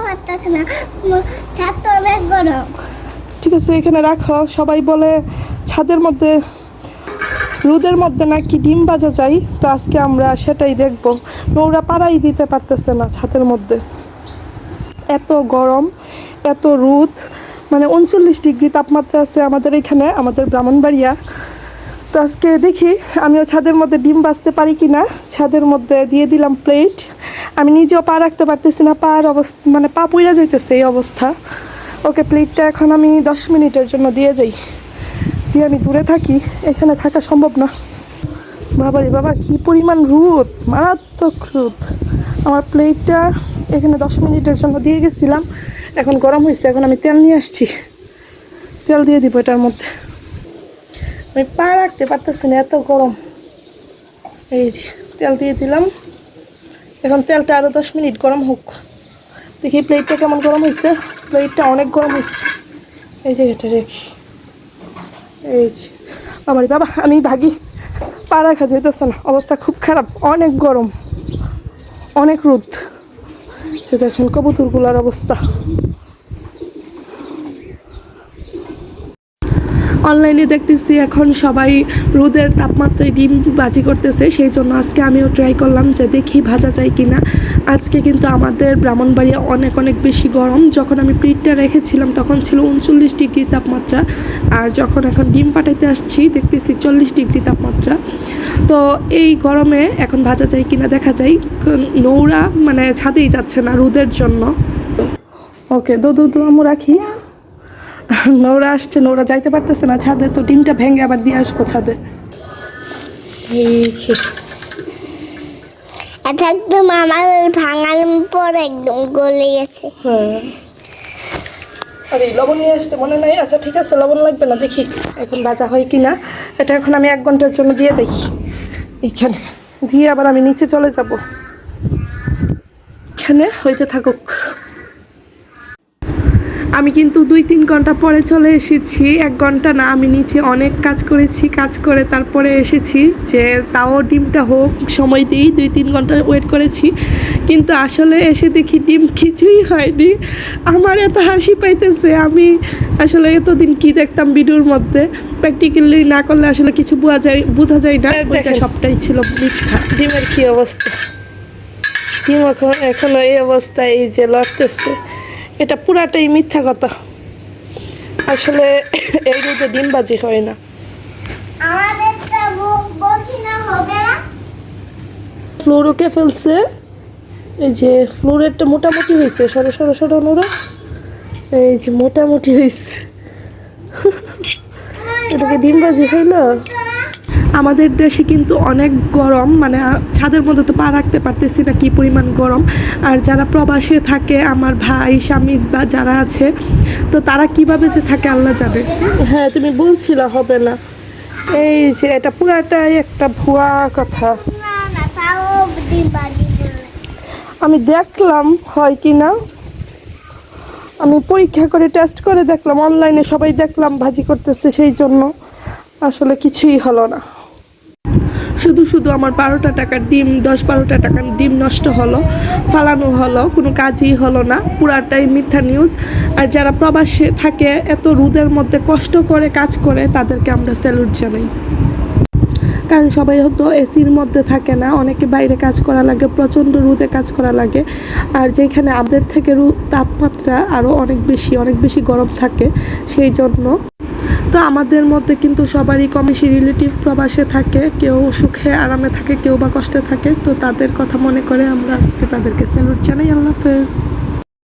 উঠতে পারতেছে না। ম- ছাদ তো অনেক গরম ঠিক আছে, এখানে রাখো। সবাই বলে ছাদের মধ্যে, রোদের মধ্যে নাকি ডিম বাজা যায়, তো আজকে আমরা সেটাই দেখব। নোংরা পাড়াই দিতে পারতেছে না ছাদের মধ্যে। এত গরম, এত রোদ মানে উনচল্লিশ ডিগ্রি তাপমাত্রা আছে আমাদের এখানে, আমাদের ব্রাহ্মণবাড়িয়া। তো আজকে দেখি, আমিও ছাদের মধ্যে ডিম বাজতে পারি কি না ছাদের মধ্যে দিয়ে দিলাম প্লেট। আমি নিজেও পা রাখতে পারতেছি না, পার অবস্থা মানে পা পুইরা যাইতেছে এই অবস্থা। ওকে প্লেটটা এখন আমি দশ মিনিটের জন্য দিয়ে যাই। দিয়ে আমি দূরে থাকি, এখানে থাকা সম্ভব না। বাবারে বাবা, কি পরিমাণ রোদ, মারাত্মক রোদ। আমার প্লেটটা এখানে দশ মিনিটের জন্য দিয়ে গেছিলাম, এখন গরম হয়েছে, এখন আমি তেল নিয়ে আসছি। তেল দিয়ে দিব এটার মধ্যে। আমি পা রাখতে পারতেছি না, এত গরম। এই যে, তেল দিয়ে দিলাম। এখন তেলটা আরও দশ মিনিট গরম হোক। দেখি প্লেটটা কেমন গরম হয়েছে প্লেটটা অনেক গরম হয়েছে এই যে এটা রেখি। এই যে। আমার বাবা, আমি ভাগি। পা রাখা যেতেছে না অবস্থা খুব খারাপ। অনেক গরম। অনেক রোদ। সে দেখেন কবুতরগুলার অবস্থা। অনলাইনে দেখতেছি এখন সবাই রোদের তাপমাত্রায় ডিম বাজি করতেছে, সেই জন্য আজকে আমিও ট্রাই করলাম যে দেখি ভাজা যায় কিনা। আজকে কিন্তু আমাদের ব্রাহ্মণবাড়িয়া অনেক অনেক বেশি গরম। যখন আমি প্রিটটা রেখেছিলাম, তখন ছিল উনচল্লিশ ডিগ্রি তাপমাত্রা। আর যখন এখন ডিম পাঠাইতে আসছি, দেখতেছি চল্লিশ ডিগ্রি তাপমাত্রা। তো এই গরমে এখন ভাজা যায় কিনা দেখা যায়। নৌরা মানে ছাদেই যাচ্ছে না রোদের জন্য। ওকে দু দু দু আমু রাখি। নৌরা আসছে নৌরা যাইতে পারতেছে না ছাদে তো ডিমটা ভেঙে আবার দিয়ে আসব ছাদে। এই যে। এটা একদম আমার ভাঙার পর একদম গলে গেছে। হ্যাঁ। আরে লবণ নিয়ে আসতে মনে নাই? আচ্ছা ঠিক আছে লবণ লাগবে না দেখি এখন হয় কি না এটা এখন আমি এক ঘণ্টার জন্য দিয়ে যাই। এইখানে। দিয়ে আবার আমি নিচে চলে যাব। এখানে হইতে থাকুক। আমি কিন্তু দুই তিন ঘণ্টা পরে চলে এসেছি। এক ঘণ্টা না আমি নিচে অনেক কাজ করেছি কাজ করে তারপরে এসেছি যে তাও ডিমটা হোক সময় দিই দুই তিন ঘণ্টা ওয়েট করেছি। কিন্তু আসলে এসে দেখি ডিম কিছুই হয়নি। আমার এত হাসি পাইতেছে আমি আসলে এতদিন কি দেখতাম ভিডিওর মধ্যে? প্র্যাকটিক্যালি না করলে আসলে কিছু বোঝা যায় বোঝা যায় না। ওইটা সবটাই ছিল মিথ্যা। ডিমের কি অবস্থা? ডিম এখন এখনও এই অবস্থায় এই যে লড়তেছে। এটা পুরাটাই মিথ্যা কথা। আসলে এই রোদে ডিমবাজি হয় না। না না? ফ্লোরোকে ফেলছে। এই যে ফ্লোরেরটা মোটামুটি হয়েছে। সরো সরো সরো নোরা। এই যে মোটামুটি হয়েছে। এটাকে ডিমবাজি হইল আমাদের দেশে কিন্তু অনেক গরম মানে ছাদের মধ্যে তো পা রাখতে পারতেছি না কি পরিমাণ গরম। আর যারা প্রবাসে থাকে, আমার ভাই, স্বামী বা যারা আছে, তো তারা কীভাবে যে থাকে আল্লাহ জানে। হ্যাঁ তুমি বলছিলা হবে না। এই যে, এটা পুরাটাই একটা ভুয়া কথা। আমি দেখলাম, হয় কি না? আমি পরীক্ষা করে টেস্ট করে দেখলাম অনলাইনে সবাই দেখলাম ভাজি করতেছে, সেই জন্য আসলে কিছুই হলো না। শুধু শুধু আমার বারোটা টাকার ডিম, দশ বারোটা টাকার ডিম নষ্ট হলো, ফালানো হলো, কোনো কাজই হলো না, পুরাটাই মিথ্যা নিউজ আর যারা প্রবাসে থাকে, এত রোদের মধ্যে কষ্ট করে কাজ করে, তাদেরকে আমরা স্যালুট জানাই। কারণ সবাই হয়তো এসির মধ্যে থাকে না, অনেকে বাইরে কাজ করা লাগে, প্রচণ্ড রোদে কাজ করা লাগে। আর যেখানে আমাদের থেকে তাপমাত্রা আরও অনেক বেশি অনেক বেশি গরম থাকে, সেই জন্য তো আমাদের মধ্যে কিন্তু সবারই কম বেশি রিলেটিভ প্রবাসে থাকে, কেউ সুখে আরামে থাকে, কেউ বা কষ্টে থাকে, তো তাদের কথা মনে করে আমরা আজকে তাদেরকে স্যালুট জানাই। আল্লাহ হাফেজ।